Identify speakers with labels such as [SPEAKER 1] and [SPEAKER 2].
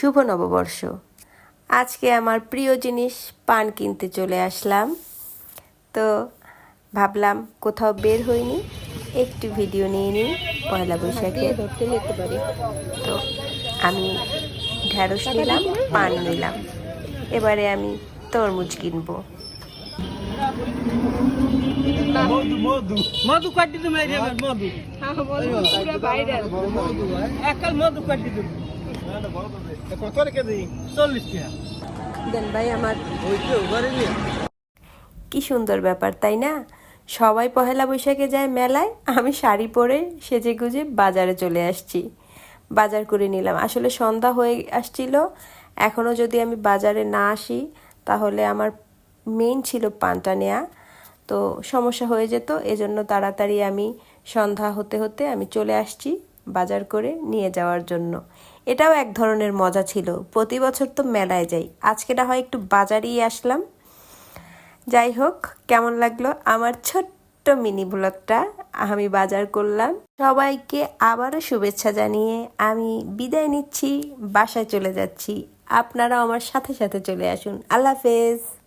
[SPEAKER 1] শুভ নববর্ষ। আজকে আমার প্রিয় জিনিস পান কিনতে চলে আসলাম। তো ভাবলাম কোথাও বের হইনি একটু ভিডিও নিয়ে নিই পয়লা বৈশাখে।
[SPEAKER 2] ধরতে নিতে পারি।
[SPEAKER 1] তো আমি ঢ্যাঁড়স নিলাম পান নিলাম। এবারে আমি তরমুজ কিনবো।
[SPEAKER 3] মধু মধু। মধু কাটি তুমি এই রেবের মধু।
[SPEAKER 2] পুরো ভাইরাল
[SPEAKER 3] একাল মধু কাটি তুমি
[SPEAKER 2] ভাই আমার।
[SPEAKER 1] কি সুন্দর ব্যাপার, তাই না? সবাই পহেলা বৈশাখে যায় মেলায়, আমি শাড়ি পরে সেজে গুজে বাজারে চলে আসছি। বাজার করে নিলাম। আসলে সন্ধ্যা হয়ে আসছিল এখনও যদি আমি বাজারে না আসি, তাহলে আমার মেইন ছিল পানটা নেয়া। তো সমস্যা হয়ে যেত, এজন্য তাড়াতাড়ি আমি সন্ধ্যা হতে হতে আমি চলে আসছি। বাজার করে নিয়ে যাওয়ার জন্য। এটাও এক ধরনের মজা ছিল। প্রতি বছর তো মেলায় যাই। আজকে না হয় একটু বাজারেই আসলাম। যাই হোক, কেমন লাগল আমার ছোট্ট মিনি ব্লগটা? আমি বাজার করলাম। সবাইকে আবারও শুভেচ্ছা জানিয়ে আমি বিদায় নিচ্ছি, বাসায় চলে যাচ্ছি। আপনারাও আমার সাথে সাথে চলে আসুন। আল্লাহ হাফেজ।